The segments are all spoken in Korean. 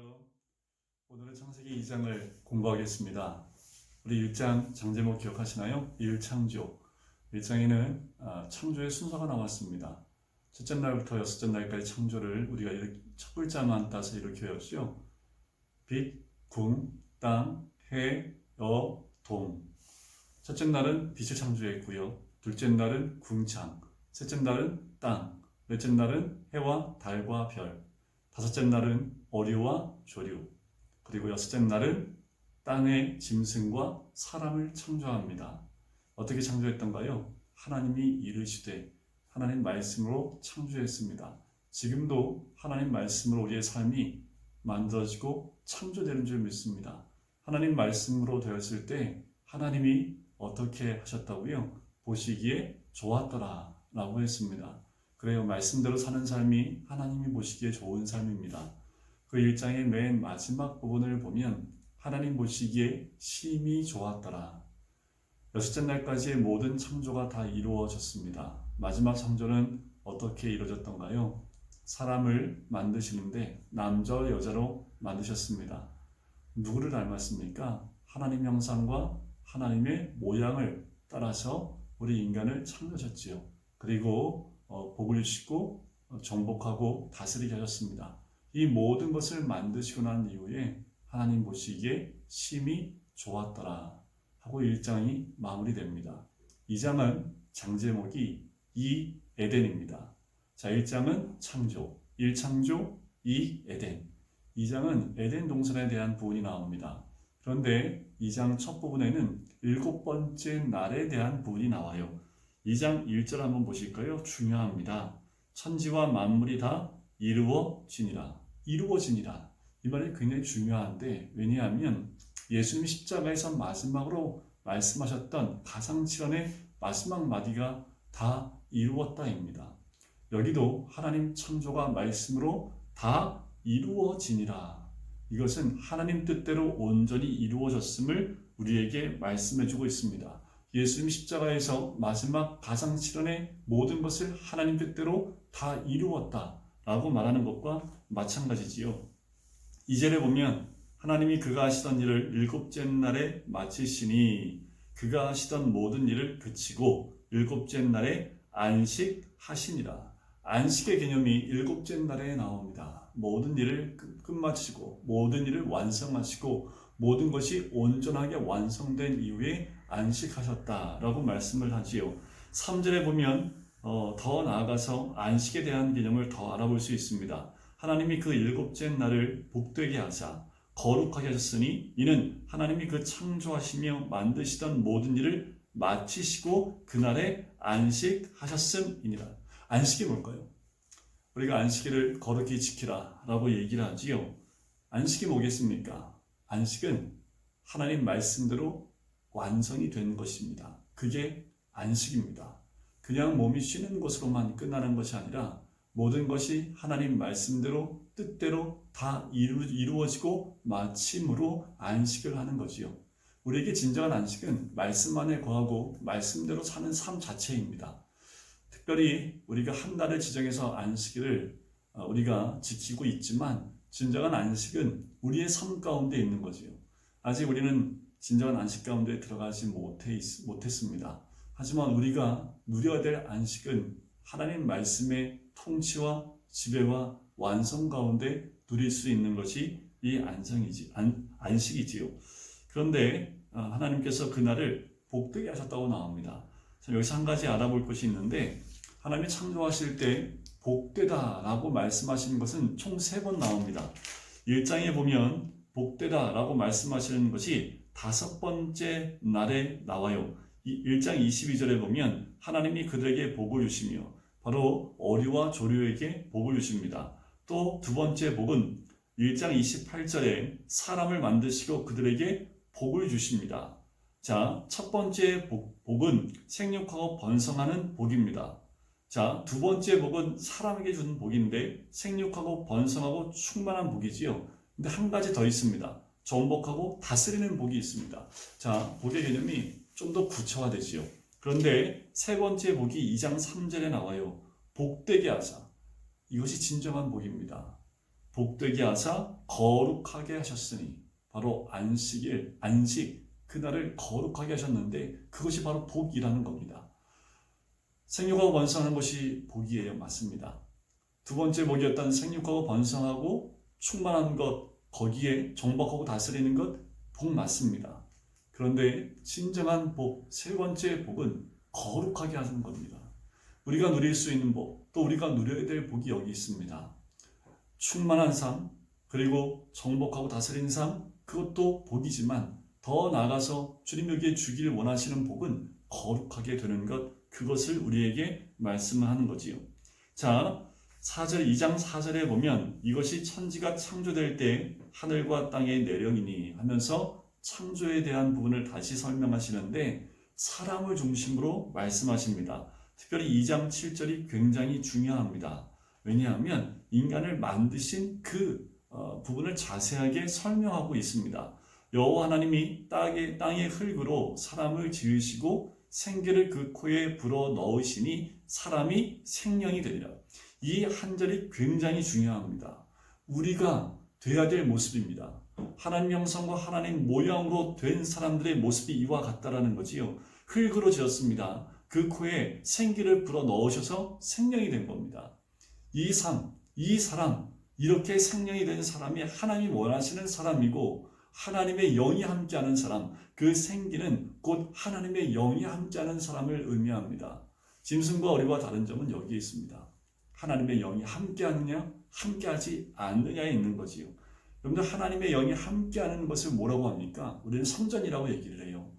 샬롬. 오늘은 창세기 2장을 공부하겠습니다. 우리 1장 장제목 기억하시나요? 1창조. 1장에는 아, 창조의 순서가 나왔습니다. 첫째 날부터 여섯째 날까지 창조를 우리가 첫 글자만 따서 이렇게 외웠죠. 빛, 궁, 땅, 해, 여, 동. 첫째 날은 빛을 창조했고요. 둘째 날은 궁창. 셋째 날은 땅. 넷째 날은 해와 달과 별. 다섯째 날은 어류와 조류. 그리고 여섯째 날은 땅의 짐승과 사람을 창조합니다. 어떻게 창조했던가요? 하나님이 이르시되 하나님 말씀으로 창조했습니다. 지금도 하나님 말씀으로 우리의 삶이 만들어지고 창조되는 줄 믿습니다. 하나님 말씀으로 되었을 때 하나님이 어떻게 하셨다고요? 보시기에 좋았더라 라고 했습니다. 그래요. 말씀대로 사는 삶이 하나님이 보시기에 좋은 삶입니다. 그 일장의 맨 마지막 부분을 보면 하나님 보시기에 심히 좋았더라. 여섯째 날까지의 모든 창조가 다 이루어졌습니다. 마지막 창조는 어떻게 이루어졌던가요? 사람을 만드시는데 남자와 여자로 만드셨습니다. 누구를 닮았습니까? 하나님 형상과 하나님의 모양을 따라서 우리 인간을 창조하셨지요. 그리고 어, 복을 주시고 어, 정복하고 다스리게 하셨습니다. 이 모든 것을 만드시고 난 이후에 하나님 보시기에 심히 좋았더라 하고 1장이 마무리됩니다. 2장은 장제목이 이 에덴입니다. 자, 1장은 창조, 1창조, 2 에덴. 2장은 에덴 동산에 대한 부분이 나옵니다. 그런데 2장 첫 부분에는 일곱 번째 날에 대한 부분이 나와요. 2장 1절 한번 보실까요? 중요합니다. 천지와 만물이 다 이루어지니라. 이루어지니라. 이 말이 굉장히 중요한데 왜냐하면 예수님 십자가에서 마지막으로 말씀하셨던 가상칠언의 마지막 마디가 다 이루었다입니다. 여기도 하나님 창조가 말씀으로 다 이루어지니라. 이것은 하나님 뜻대로 온전히 이루어졌음을 우리에게 말씀해주고 있습니다. 예수님 십자가에서 마지막 가상칠언의 모든 것을 하나님 뜻대로 다 이루었다 라고 말하는 것과 마찬가지지요. 이절에 보면 하나님이 그가 하시던 일을 일곱째 날에 마치시니 그가 하시던 모든 일을 그치고 일곱째 날에 안식하시니라. 안식의 개념이 일곱째 날에 나옵니다. 모든 일을 끝마치고 모든 일을 완성하시고 모든 것이 온전하게 완성된 이후에 안식하셨다라고 말씀을 하지요. 3절에 보면 어, 더 나아가서 안식에 대한 개념을 더 알아볼 수 있습니다. 하나님이 그 일곱째 날을 복되게 하사 거룩하게 하셨으니 이는 하나님이 그 창조하시며 만드시던 모든 일을 마치시고 그날에 안식하셨음이니라. 안식이 뭘까요? 우리가 안식일을 거룩히 지키라 라고 얘기를 하지요. 안식이 뭐겠습니까? 안식은 하나님 말씀대로 완성이 된 것입니다. 그게 안식입니다. 그냥 몸이 쉬는 것으로만 끝나는 것이 아니라 모든 것이 하나님 말씀대로 뜻대로 다 이루, 이루어지고 마침으로 안식을 하는 거지요. 우리에게 진정한 안식은 말씀 안에 거하고 말씀대로 사는 삶 자체입니다. 특별히 우리가 한 달을 지정해서 안식일을 어, 우리가 지키고 있지만 진정한 안식은 우리의 삶 가운데 있는 거지요. 아직 우리는 진정한 안식 가운데 들어가지 못해, 못했습니다. 하지만 우리가 누려야 될 안식은 하나님 말씀의 통치와 지배와 완성 가운데 누릴 수 있는 것이 이 안성이지, 안, 안식이지요. 그런데 어, 하나님께서 그날을 복되게 하셨다고 나옵니다. 여기서 한 가지 알아볼 것이 있는데 하나님이 창조하실 때 복되다라고 말씀하시는 것은 총 세 번 나옵니다. 1장에 보면 복되다라고 말씀하시는 것이 다섯 번째 날에 나와요. 1장 22절에 보면 하나님이 그들에게 복을 주시며 바로 어류와 조류에게 복을 주십니다. 또 두 번째 복은 1장 28절에 사람을 만드시고 그들에게 복을 주십니다. 자, 첫 번째 복, 복은 생육하고 번성하는 복입니다. 자, 두 번째 복은 사람에게 주는 복인데 생육하고 번성하고 충만한 복이지요. 근데 한 가지 더 있습니다. 정복하고 다스리는 복이 있습니다. 자, 복의 개념이 좀 더 구체화되지요. 그런데 세 번째 복이 2장 3절에 나와요. 복되게 하사. 이것이 진정한 복입니다. 복되게 하사 거룩하게 하셨으니 바로 안식일 안식 그날을 거룩하게 하셨는데 그것이 바로 복이라는 겁니다. 생육하고 번성하는 것이 복이에요. 맞습니다. 두 번째 복이었던 생육하고 번성하고 충만한 것 거기에 정복하고 다스리는 것 복 맞습니다. 그런데 진정한 복, 세 번째 복은 거룩하게 하는 겁니다. 우리가 누릴 수 있는 복, 또 우리가 누려야 될 복이 여기 있습니다. 충만한 삶, 그리고 정복하고 다스리는 삶, 그것도 복이지만 더 나아가서 주님 여기에 주기를 원하시는 복은 거룩하게 되는 것, 그것을 우리에게 말씀하는 거지요. 자, 4절, 2장 4절에 보면 이것이 천지가 창조될 때 하늘과 땅의 내령이니 하면서 창조에 대한 부분을 다시 설명하시는데 사람을 중심으로 말씀하십니다. 특별히 2장 7절이 굉장히 중요합니다. 왜냐하면 인간을 만드신 그 어, 부분을 자세하게 설명하고 있습니다. 여호와 하나님이 땅의, 땅의 흙으로 사람을 지으시고 생기를 그 코에 불어 넣으시니 사람이 생명이 되리라. 이 한 절이 굉장히 중요합니다. 우리가 돼야 될 모습입니다. 하나님 형상과 하나님 모양으로 된 사람들의 모습이 이와 같다라는 거지요. 흙으로 지었습니다. 그 코에 생기를 불어 넣으셔서 생명이 된 겁니다. 이 삶, 이 사람, 이렇게 생명이 된 사람이 하나님이 원하시는 사람이고 하나님의 영이 함께하는 사람, 그 생기는 곧 하나님의 영이 함께하는 사람을 의미합니다. 짐승과 어리와 다른 점은 여기에 있습니다. 하나님의 영이 함께하느냐, 함께하지 않느냐에 있는 거지요. 여러분들 하나님의 영이 함께하는 것을 뭐라고 합니까? 우리는 성전이라고 얘기를 해요.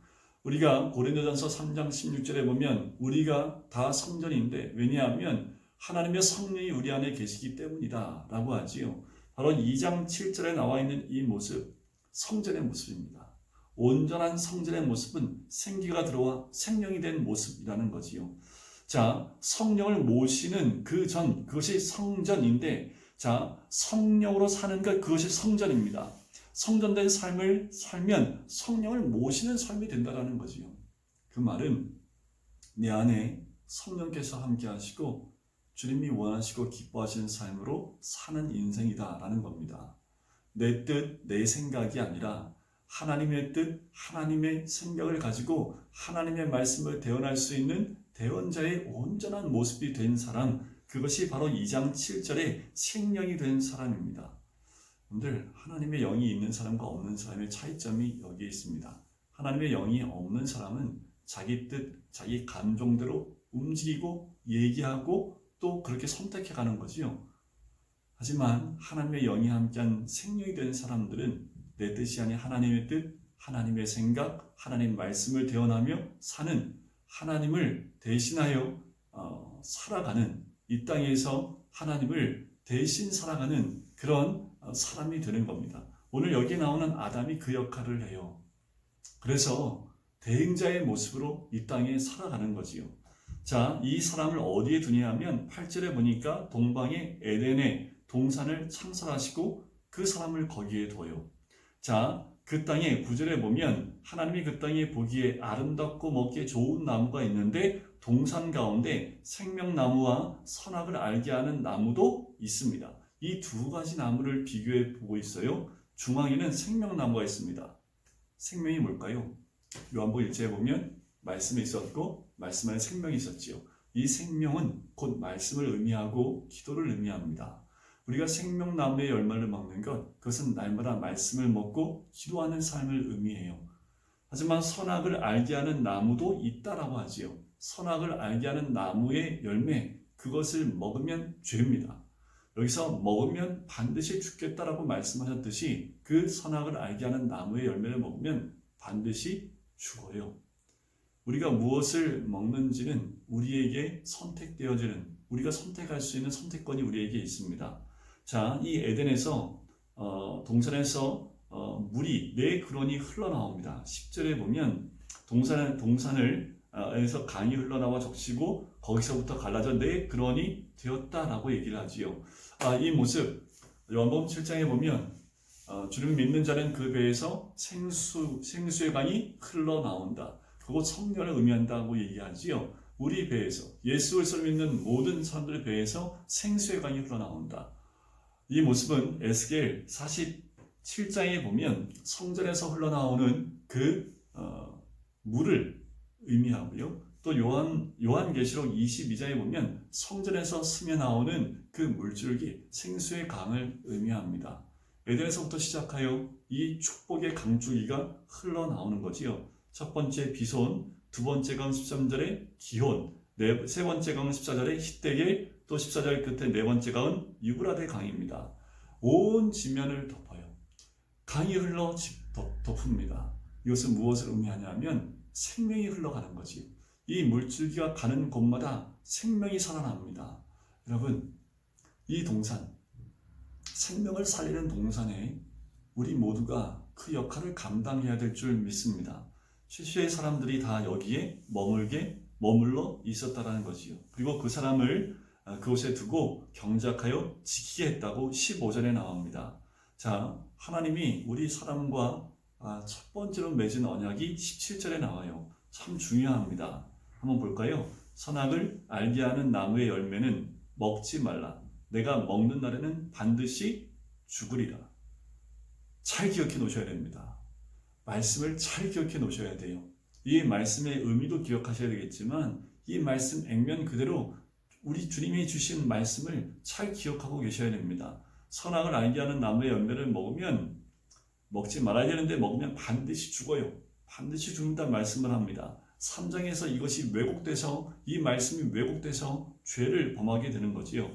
우리가 고린도전서 3장 16절에 보면 우리가 다 성전인데 왜냐하면 하나님의 성령이 우리 안에 계시기 때문이다라고 하지요. 바로 2장 7절에 나와 있는 이 모습, 성전의 모습입니다. 온전한 성전의 모습은 생기가 들어와 생명이 된 모습이라는 거지요. 자, 성령을 모시는 그 전, 그것이 성전인데, 자, 성령으로 사는 것, 그것이 성전입니다. 성전된 삶을 살면 성령을 모시는 삶이 된다는 거지요. 그 말은 내 안에 성령께서 함께 하시고, 주님이 원하시고 기뻐하시는 삶으로 사는 인생이다라는 겁니다. 내 뜻, 내 생각이 아니라 하나님의 뜻, 하나님의 생각을 가지고 하나님의 말씀을 대언할 수 있는 대언자의 온전한 모습이 된 사람, 그것이 바로 2장 7절의 생명이 된 사람입니다. 여러분들, 하나님의 영이 있는 사람과 없는 사람의 차이점이 여기에 있습니다. 하나님의 영이 없는 사람은 자기 뜻, 자기 감정대로 움직이고 얘기하고 또 그렇게 선택해 가는 거지요. 하지만 하나님의 영이 함께한 생명이 된 사람들은 내 뜻이 아닌 하나님의 뜻, 하나님의 생각, 하나님 말씀을 대언하며 사는 하나님을 대신하여 어, 살아가는 이 땅에서 하나님을 대신 살아가는 그런 어, 사람이 되는 겁니다. 오늘 여기 나오는 아담이 그 역할을 해요. 그래서 대행자의 모습으로 이 땅에 살아가는 거지요. 자, 이 사람을 어디에 두냐 하면 8절에 보니까 동방의 에덴에 동산을 창설하시고 그 사람을 거기에 둬요. 자, 그 땅에 구절에 보면 하나님이 그 땅에 보기에 아름답고 먹기에 좋은 나무가 있는데 동산 가운데 생명나무와 선악을 알게 하는 나무도 있습니다. 이 두 가지 나무를 비교해 보고 있어요. 중앙에는 생명나무가 있습니다. 생명이 뭘까요? 요한복 1제에 보면 말씀이 있었고 말씀 안에 생명이 있었지요. 이 생명은 곧 말씀을 의미하고 기도를 의미합니다. 우리가 생명나무의 열매를 먹는 것, 그것은 날마다 말씀을 먹고 기도하는 삶을 의미해요. 하지만 선악을 알게 하는 나무도 있다라고 하지요. 선악을 알게 하는 나무의 열매, 그것을 먹으면 죄입니다. 여기서 먹으면 반드시 죽겠다라고 말씀하셨듯이 그 선악을 알게 하는 나무의 열매를 먹으면 반드시 죽어요. 우리가 무엇을 먹는지는 우리에게 선택되어지는, 우리가 선택할 수 있는 선택권이 우리에게 있습니다. 자, 이 에덴에서 어, 동산에서 어, 물이 네 그런이 흘러나옵니다. 10절에 보면 동산 동산을 어, 에서 강이 흘러나와 적시고 거기서부터 갈라져 네 그런이 되었다라고 얘기를 하지요. 아, 이 모습 요한복음 7장에 보면 어, 주님 믿는 자는 그 배에서 생수 생수의 강이 흘러나온다. 그것 성령을 의미한다고 얘기하지요. 우리 배에서 예수 그리스도를 믿는 모든 사람들의 배에서 생수의 강이 흘러나온다. 이 모습은 에스겔 47장에 보면 성전에서 흘러나오는 그 어, 물을 의미하고요. 또 요한 요한계시록 22장에 보면 성전에서 스며 나오는 그 물줄기 생수의 강을 의미합니다. 에덴에서부터 시작하여 이 축복의 강줄기가 흘러나오는 거지요. 첫 번째 비손, 두 번째 강 13절에 기혼, 네, 세 번째 강은 14절에 히데겔, 또 14절 끝에 네 번째 강은 유브라데 강입니다. 온 지면을 덮어요. 강이 흘러 집- 덮, 덮습니다. 이것은 무엇을 의미하냐면 생명이 흘러가는 거지. 이 물줄기가 가는 곳마다 생명이 살아납니다. 여러분, 이 동산, 생명을 살리는 동산에 우리 모두가 그 역할을 감당해야 될 줄 믿습니다. 실시의 사람들이 다 여기에 머물게 머물러 있었다라는 거지요. 그리고 그 사람을 아, 그곳에 두고 경작하여 지키게 했다고 15절에 나옵니다. 자, 하나님이 우리 사람과 아, 첫 번째로 맺은 언약이 17절에 나와요. 참 중요합니다. 한번 볼까요? 선악을 알게 하는 나무의 열매는 먹지 말라. 내가 먹는 날에는 반드시 죽으리라. 잘 기억해 놓으셔야 됩니다. 말씀을 잘 기억해 놓으셔야 돼요. 이 말씀의 의미도 기억하셔야 되겠지만 이 말씀 액면 그대로 우리 주님이 주신 말씀을 잘 기억하고 계셔야 됩니다. 선악을 알게 하는 나무의 열매를 먹으면 먹지 말아야 되는데 먹으면 반드시 죽어요. 반드시 죽는다는 말씀을 합니다. 3장에서 이것이 왜곡돼서 이 말씀이 왜곡돼서 죄를 범하게 되는 거지요.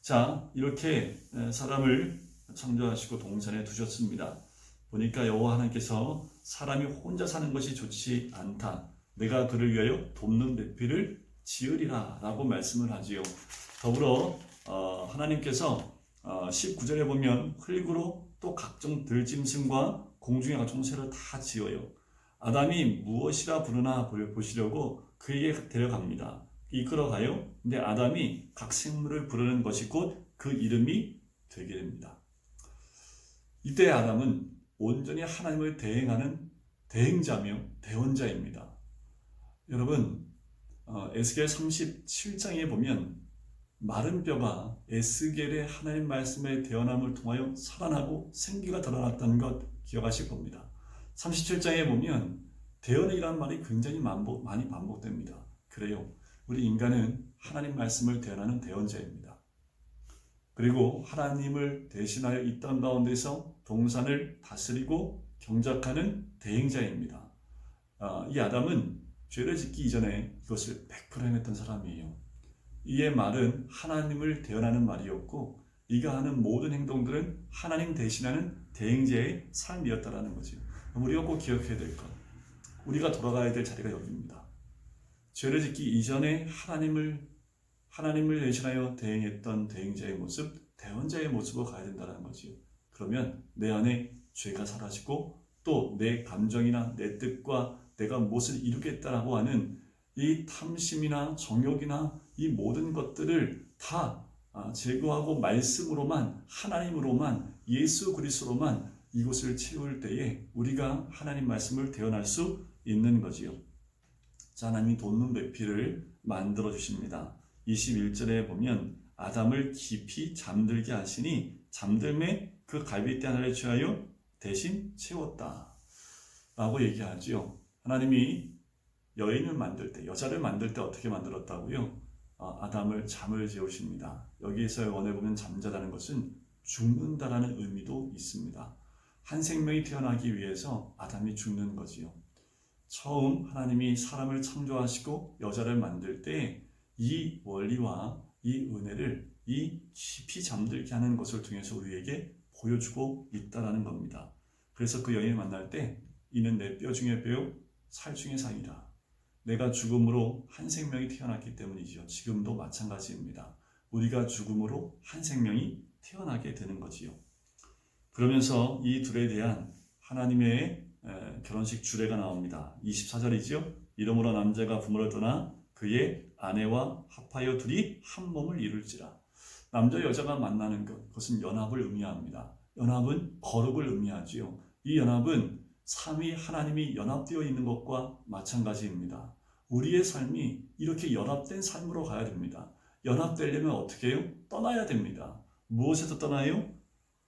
자, 이렇게 사람을 창조하시고 동산에 두셨습니다. 보니까 여호와 하나님께서 사람이 혼자 사는 것이 좋지 않다. 내가 그를 위하여 돕는 배필을 지으리라 라고 말씀을 하지요. 더불어 어, 하나님께서 어, 19절에 보면 흙으로 또 각종 들짐승과 공중의 각종 새를 다 지어요. 아담이 무엇이라 부르나 보시려고 그에게 데려갑니다. 이끌어가요. 근데 아담이 각 생물을 부르는 것이 곧 그 이름이 되게 됩니다. 이때 아담은 온전히 하나님을 대행하는 대행자며 대원자입니다. 여러분, 어, 에스겔 37장에 보면 마른 뼈가 에스겔의 하나님 말씀의 대언함을 통하여 살아나고 생기가 드러났다는 것 기억하실 겁니다. 37장에 보면 대언이라는 말이 굉장히 많이 반복됩니다. 그래요. 우리 인간은 하나님 말씀을 대언하는 대언자입니다. 그리고 하나님을 대신하여 이 땅 가운데서 동산을 다스리고 경작하는 대행자입니다. 아, 이 아담은 죄를 짓기 이전에 이것을 100% 행했던 사람이에요. 이의 말은 하나님을 대언하는 말이었고 이가 하는 모든 행동들은 하나님 대신하는 대행자의 삶이었다라는 거죠. 우리가 꼭 기억해야 될 것. 우리가 돌아가야 될 자리가 여기입니다. 죄를 짓기 이전에 하나님을 하나님을 대신하여 대행했던 대행자의 모습, 대원자의 모습으로 가야 된다는 거지요. 그러면 내 안에 죄가 사라지고 또 내 감정이나 내 뜻과 내가 무엇을 이루겠다라고 하는 이 탐심이나 정욕이나 이 모든 것들을 다 아, 제거하고 말씀으로만 하나님으로만 예수 그리스도로만 이곳을 채울 때에 우리가 하나님 말씀을 대언할 수 있는 거지요. 자, 하나님이 돋는 배필을 만들어 주십니다. 21절에 보면 아담을 깊이 잠들게 하시니 잠들매 그 갈빗대 하나를 취하여 대신 채웠다. 라고 얘기하지요. 하나님이 여인을 만들 때, 여자를 만들 때 어떻게 만들었다고요? 아, 아담을 잠을 재우십니다. 여기에서 원해 보면 잠자다는 것은 죽는다라는 의미도 있습니다. 한 생명이 태어나기 위해서 아담이 죽는 거지요. 처음 하나님이 사람을 창조하시고 여자를 만들 때 이 원리와 이 은혜를 이 깊이 잠들게 하는 것을 통해서 우리에게 보여주고 있다라는 겁니다. 그래서 그 여인을 만날 때 이는 내 뼈 중에 뼈요 살 중에 살이라. 내가 죽음으로 한 생명이 태어났기 때문이죠. 지금도 마찬가지입니다. 우리가 죽음으로 한 생명이 태어나게 되는 거지요. 그러면서 이 둘에 대한 하나님의 결혼식 주례가 나옵니다. 24절이지요. 이러므로 남자가 부모를 떠나 그의 아내와 합하여 둘이 한 몸을 이룰지라. 남자 여자가 만나는 것, 그것은 연합을 의미합니다. 연합은 거룩을 의미하지요. 이 연합은 삼위 하나님이 연합되어 있는 것과 마찬가지입니다. 우리의 삶이 이렇게 연합된 삶으로 가야 됩니다. 연합되려면 어떻게 해요? 떠나야 됩니다. 무엇에서 떠나요?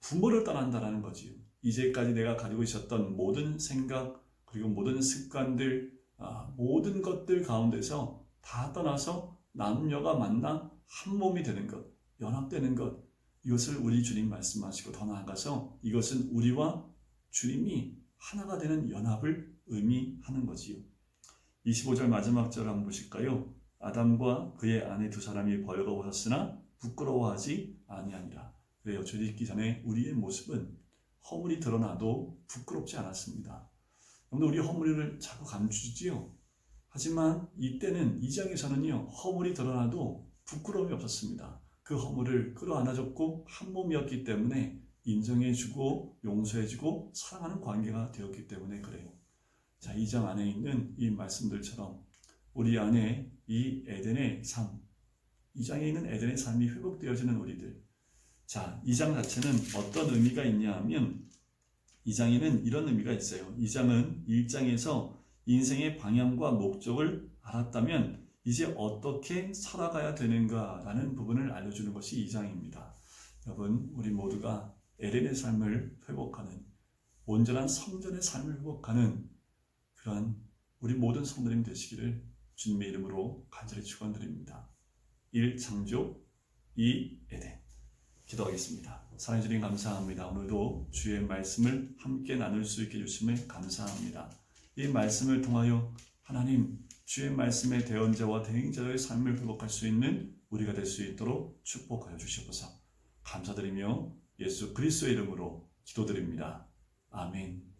부모를 떠난다라는 거지요. 이제까지 내가 가지고 있었던 모든 생각 그리고 모든 습관들 아, 모든 것들 가운데서 다 떠나서 남녀가 만나 한 몸이 되는 것, 연합되는 것 이것을 우리 주님 말씀하시고 더 나아가서 이것은 우리와 주님이 하나가 되는 연합을 의미하는 거지요. 25절 마지막 절 한번 보실까요? 아담과 그의 아내 두 사람이 벌거벗었으나 부끄러워하지 아니하니라. 그래요. 주님 있기 전에 우리의 모습은 허물이 드러나도 부끄럽지 않았습니다. 여러분 우리 허물을 자꾸 감추지요. 하지만 이때는 이 장에서는요 허물이 드러나도 부끄러움이 없었습니다. 그 허물을 끌어안아줬고 한 몸이었기 때문에 인정해주고 용서해주고 사랑하는 관계가 되었기 때문에 그래요. 자, 이장 안에 있는 이 말씀들처럼 우리 안에 이 에덴의 삶, 이 장에 있는 에덴의 삶이 회복되어지는 우리들. 자, 이장 자체는 어떤 의미가 있냐 하면 이 장에는 이런 의미가 있어요. 이 장은 1장에서 인생의 방향과 목적을 알았다면 이제 어떻게 살아가야 되는가라는 부분을 알려주는 것이 이 장입니다. 여러분, 우리 모두가 에덴의 삶을 회복하는 온전한 성전의 삶을 회복하는 그런 우리 모든 성도님 되시기를 주님의 이름으로 간절히 축원드립니다. 1. 창조 2. 에덴 기도하겠습니다. 사랑해 주님 감사합니다. 오늘도 주의 말씀을 함께 나눌 수 있게 해주심을 감사합니다. 이 말씀을 통하여 하나님 주의 말씀의 대언자와 대행자의 삶을 회복할 수 있는 우리가 될 수 있도록 축복하여 주시옵소서. 감사드리며 예수 그리스도의 이름으로 기도드립니다. 아멘.